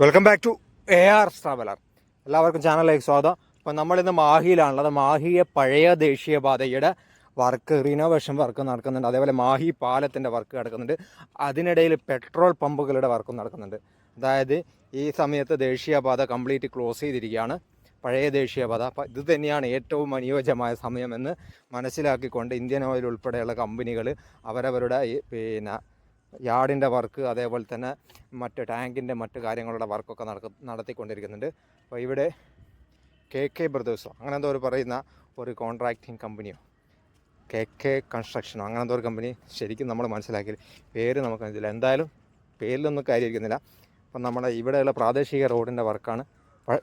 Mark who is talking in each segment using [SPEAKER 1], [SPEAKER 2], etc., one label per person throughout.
[SPEAKER 1] Welcome back to A R traveller എല്ലാവർക്കും ചാനലിലേക്ക് സ്വാഗതം. അപ്പോൾ നമ്മളിന്ന് മാഹിയിലാണുള്ളത്. മാഹിയെ പഴയ ദേശീയപാതയുടെ വർക്ക് റിനോവേഷൻ വർക്ക് നടക്കുന്നുണ്ട്. അതേപോലെ മാഹി പാലത്തിന്റെ വർക്ക് നടക്കുന്നുണ്ട്. അതിനിടയിൽ പെട്രോൾ പമ്പുകളുടെ വർക്കും നടക്കുന്നുണ്ട്. അതായത് ഈ സമയത്ത് ദേശീയപാത കംപ്ലീറ്റ് ക്ലോസ് ചെയ്തിരിക്കുകയാണ്. പഴയ ദേശീയപാത. അപ്പം ഇത് തന്നെയാണ് ഏറ്റവും അനുയോജ്യമായ സമയമെന്ന് മനസ്സിലാക്കിക്കൊണ്ട് ഇന്ത്യൻ ഓയിൽ ഉൾപ്പെടെയുള്ള കമ്പനികൾ അവരവരുടെ പിന്നെ യാർഡിന്റെ വർക്ക് അതേപോലെ തന്നെ മറ്റ് ടാങ്കിന്റെ മറ്റ് കാര്യങ്ങളുടെ വർക്കൊക്കെ നടക്ക നടത്തിക്കൊണ്ടിരിക്കുന്നുണ്ട്. അപ്പോൾ ഇവിടെ കെ കെ ബ്രദേഴ്സോ അങ്ങനെ എന്തോ ഒരു പറയുന്ന ഒരു കോൺട്രാക്റ്റിംഗ് കമ്പനിയോ കെ കെ കൺസ്ട്രക്ഷനോ അങ്ങനെ എന്തോ ഒരു കമ്പനി ശരിക്കും നമ്മൾ മനസ്സിലാക്കി പേര് നമുക്ക് മനസ്സിലായി എന്തായാലും പേരിലൊന്നും കാര്യമായിരിക്കുന്നില്ല. അപ്പം നമ്മുടെ ഇവിടെയുള്ള പ്രാദേശിക റോഡിന്റെ വർക്കാണ്.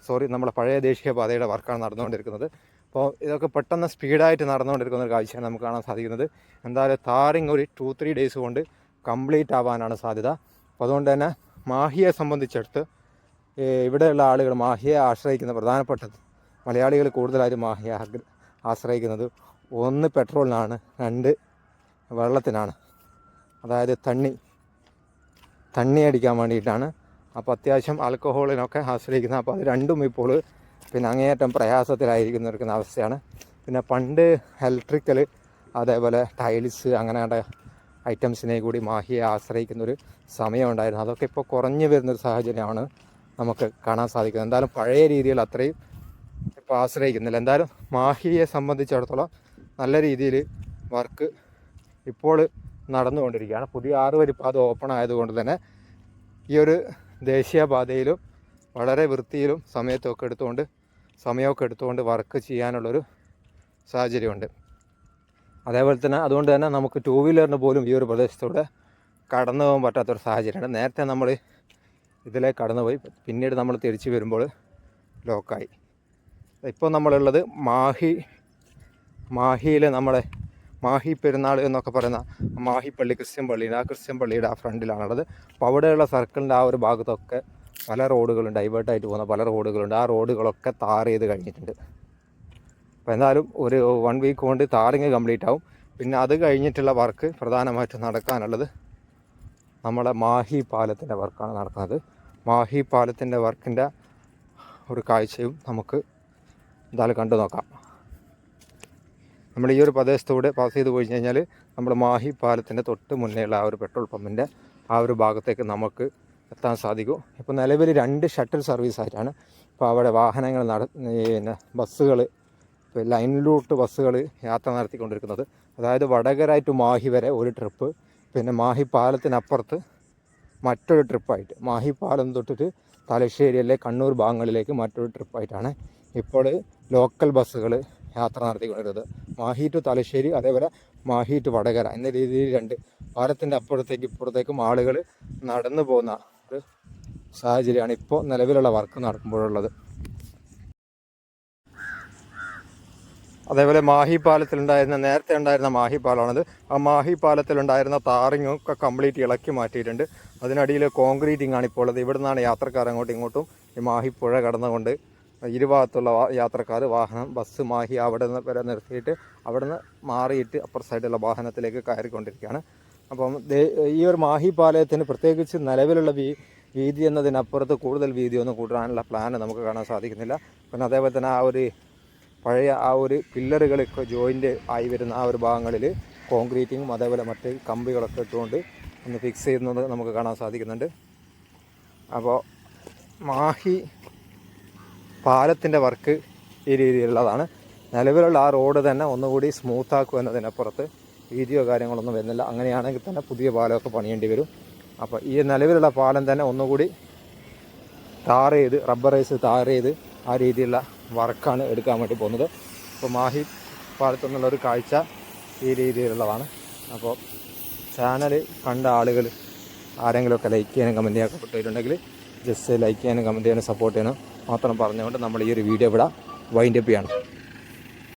[SPEAKER 1] സോറി നമ്മുടെ പഴയ ദേശീയ പാതയുടെ വർക്കാണ് നടന്നുകൊണ്ടിരിക്കുന്നത്. അപ്പോൾ ഇതൊക്കെ പെട്ടെന്ന് സ്പീഡായിട്ട് നടന്നുകൊണ്ടിരിക്കുന്ന ഒരു കാഴ്ചയാണ് നമുക്ക് കാണാൻ സാധിക്കുന്നത്. എന്തായാലും താറിങ് ഒരു ടു ത്രീ ഡേയ്സ് കൊണ്ട് കംപ്ലീറ്റ് ആവാനാണ് സാധ്യത. അപ്പോൾ അതുകൊണ്ട് തന്നെ മാഹിയെ സംബന്ധിച്ചെടുത്ത് ഇവിടെയുള്ള ആളുകൾ മാഹിയെ ആശ്രയിക്കുന്ന പ്രധാനപ്പെട്ടത് മലയാളികൾ കൂടുതലായിട്ട് മാഹിയെ ആശ്രയിക്കുന്നത് ഒന്ന് പെട്രോളിനാണ് രണ്ട് വെള്ളത്തിനാണ്. അതായത് തണ്ണി തണ്ണി അടിക്കാൻ വേണ്ടിയിട്ടാണ്. അപ്പോൾ അത്യാവശ്യം ആൽക്കഹോളിനൊക്കെ ആശ്രയിക്കുന്നത് അപ്പോൾ അത് രണ്ടും ഇപ്പോൾ പിന്നെ അങ്ങേയറ്റം പ്രയാസത്തിലായിരിക്കുന്ന അവസ്ഥയാണ്. പിന്നെ പണ്ട് ഇലക്ട്രിക്കൽ അതേപോലെ ടൈൽസ് അങ്ങനെയുള്ള ഐറ്റംസിനെ കൂടി മാഹിയെ ആശ്രയിക്കുന്നൊരു സമയമുണ്ടായിരുന്നു. അതൊക്കെ ഇപ്പോൾ കുറഞ്ഞു വരുന്നൊരു സാഹചര്യമാണ് നമുക്ക് കാണാൻ സാധിക്കുന്നത്. എന്തായാലും പഴയ രീതിയിൽ അത്രയും ഇപ്പോൾ ആശ്രയിക്കുന്നില്ല. എന്തായാലും മാഹിയെ സംബന്ധിച്ചിടത്തോളം നല്ല രീതിയിൽ വർക്ക് ഇപ്പോൾ നടന്നുകൊണ്ടിരിക്കുകയാണ്. പുതിയ ആറ് വരിപ്പാത ഓപ്പൺ ആയതുകൊണ്ട് തന്നെ ഈ ഒരു ദേശീയപാതയിലും വളരെ വൃത്തിയിലും സമയത്തൊക്കെ എടുത്തുകൊണ്ട് സമയമൊക്കെ എടുത്തുകൊണ്ട് വർക്ക് ചെയ്യാനുള്ളൊരു സാഹചര്യമുണ്ട്. അതേപോലെ തന്നെ അതുകൊണ്ട് തന്നെ നമുക്ക് ടൂ വീലറിന് പോലും ഈ ഒരു പ്രദേശത്തൂടെ കടന്നു പോകാൻ പറ്റാത്തൊരു സാഹചര്യമാണ്. നേരത്തെ നമ്മൾ ഇതിലെ കടന്നുപോയി പിന്നീട് നമ്മൾ തിരിച്ചു വരുമ്പോൾ ലോക്കായി. ഇപ്പോൾ നമ്മളുള്ളത് മാഹി മാഹിയിലെ നമ്മളെ മാഹി പെരുന്നാൾ എന്നൊക്കെ പറയുന്ന മാഹി പള്ളി ക്രിസ്ത്യൻ പള്ളിയുടെ ആ ക്രിസ്ത്യൻ പള്ളിയുടെ ആ ഫ്രണ്ടിലാണുള്ളത്. അപ്പോൾ അവിടെയുള്ള സർക്കിളിന്റെ ആ ഒരു ഭാഗത്തൊക്കെ പല റോഡുകളും ഡൈവേർട്ടായിട്ട് പോകുന്ന പല റോഡുകളുണ്ട്. ആ റോഡുകളൊക്കെ താർ ചെയ്ത് കഴിഞ്ഞിട്ടുണ്ട്. അപ്പോൾ എന്തായാലും ഒരു വൺ വീക്ക് കൊണ്ട് താറിങ് കംപ്ലീറ്റ് ആവും. പിന്നെ അത് കഴിഞ്ഞിട്ടുള്ള വർക്ക് പ്രധാനമായിട്ടും നടക്കാനുള്ളത് നമ്മളെ മാഹി പാലത്തിന്റെ വർക്കാണ് നടക്കുന്നത്. മാഹി പാലത്തിന്റെ വർക്കിന്റെ ഒരു കാഴ്ചയും നമുക്ക് എന്തായാലും കണ്ടു നോക്കാം. നമ്മൾ ഈ ഒരു പ്രദേശത്തൂടെ പാസ് ചെയ്ത് പോയി കഴിഞ്ഞാൽ നമ്മൾ മാഹി പാലത്തിന്റെ തൊട്ട് മുന്നേയുള്ള ആ ഒരു പെട്രോൾ പമ്പിന്റെ ആ ഒരു ഭാഗത്തേക്ക് നമുക്ക് എത്താൻ സാധിക്കും. ഇപ്പോൾ നിലവിൽ രണ്ട് ഷട്ടിൽ സർവീസ് ആയിട്ടാണ് ഇപ്പോൾ അവിടെ വാഹനങ്ങൾ നട പിന്നെ ബസ്സുകൾ ലൈനിലോട്ട് ബസ്സുകൾ യാത്ര നടത്തിക്കൊണ്ടിരിക്കുന്നത്. അതായത് വടകര ടു മാഹി വരെ ഒരു ട്രിപ്പ് പിന്നെ മാഹി പാലത്തിനപ്പുറത്ത് മറ്റൊരു ട്രിപ്പായിട്ട്. മാഹി പാലം തൊട്ടിട്ട് തലശ്ശേരി അല്ലെ കണ്ണൂർ ഭാഗങ്ങളിലേക്ക് മറ്റൊരു ട്രിപ്പായിട്ടാണ് ഇപ്പോൾ ലോക്കൽ ബസ്സുകൾ യാത്ര നടത്തിക്കൊണ്ടിരുന്നത്. മാഹി ടു തലശ്ശേരി അതേപോലെ മാഹി ടു വടകര എന്ന രീതിയിൽ രണ്ട്. പാലത്തിന്റെ അപ്പുറത്തേക്ക് ഇപ്പുറത്തേക്കും ആളുകൾ നടന്നു പോകുന്ന ഒരു സാഹചര്യമാണ് ഇപ്പോൾ നിലവിലുള്ള വർക്ക് നടക്കുമ്പോഴുള്ളത്. അതേപോലെ മാഹി പാലത്തിലുണ്ടായിരുന്ന നേരത്തെ ഉണ്ടായിരുന്ന മാഹി പാലമാണത് ആ മാഹി പാലത്തിലുണ്ടായിരുന്ന താറിങ്ങും ഒക്കെ കംപ്ലീറ്റ് ഇളക്കി മാറ്റിയിട്ടുണ്ട്. അതിനടിയിൽ കോൺക്രീറ്റിംഗ് ആണ് ഇപ്പോൾ ഉള്ളത്. ഇവിടെ നിന്നാണ് യാത്രക്കാർ അങ്ങോട്ടും ഇങ്ങോട്ടും ഈ മാഹി പുഴ കടന്നുകൊണ്ട് ഇരുഭാഗത്തുള്ള യാത്രക്കാർ വാഹനം ബസ് മാഹി അവിടെ നിന്ന് വരെ നിർത്തിയിട്ട് അവിടെ നിന്ന് മാറിയിട്ട് അപ്പുറ സൈഡിലുള്ള വാഹനത്തിലേക്ക് കയറിക്കൊണ്ടിരിക്കുകയാണ്. അപ്പം ഈ ഒരു മാഹി പാലയത്തിന് പ്രത്യേകിച്ച് നിലവിലുള്ള വീ വീതി എന്നതിനപ്പുറത്ത് കൂടുതൽ വീതിയൊന്നും കൂട്ടാനുള്ള പ്ലാൻ നമുക്ക് കാണാൻ സാധിക്കുന്നില്ല. പിന്നെ അതേപോലെ തന്നെ ആ ഒരു പഴയ ആ ഒരു പില്ലറുകളൊക്കെ ജോയിന്റ് ആയി വരുന്ന ആ ഒരു ഭാഗങ്ങളിൽ കോൺക്രീറ്റിങ്ങും അതേപോലെ മറ്റ് കമ്പികളൊക്കെ ഇട്ടുകൊണ്ട് ഒന്ന് ഫിക്സ് ചെയ്യുന്നത് നമുക്ക് കാണാൻ സാധിക്കുന്നുണ്ട്. അപ്പോൾ മാഹി പാലത്തിന്റെ വർക്ക് ഈ രീതിയിലുള്ളതാണ്. നിലവിലുള്ള ആ റോഡ് തന്നെ ഒന്നുകൂടി സ്മൂത്താക്കുക എന്നതിനപ്പുറത്ത് വീതിയോ കാര്യങ്ങളൊന്നും വരുന്നില്ല. അങ്ങനെയാണെങ്കിൽ തന്നെ പുതിയ പാലമൊക്കെ പണിയേണ്ടി വരും. അപ്പോൾ ഈ നിലവിലുള്ള പാലം തന്നെ ഒന്നുകൂടി ടാർ ചെയ്ത് റബ്ബറൈസ് ടാർ ചെയ്ത് ആ രീതിയിലുള്ള വർക്കാണ് എടുക്കാൻ വേണ്ടി പോകുന്നത്. അപ്പോൾ മാഹി പാലത്തു നിന്നുള്ളൊരു കാഴ്ച ഈ രീതിയിലുള്ളതാണ്. അപ്പോൾ ചാനൽ കണ്ട ആളുകൾ ആരെങ്കിലുമൊക്കെ ലൈക്ക് ചെയ്യാനും കമന്റ് ചെയ്യാനൊക്കെ പെട്ടിട്ടുണ്ടെങ്കിൽ ജസ്റ്റ് ലൈക്ക് ചെയ്യാനും കമന്റ് ചെയ്യാനും സപ്പോർട്ട് ചെയ്യാനും മാത്രം പറഞ്ഞുകൊണ്ട് നമ്മൾ ഈ ഒരു വീഡിയോ ഇവിടെ വൈൻഡപ്പ് ചെയ്യണം.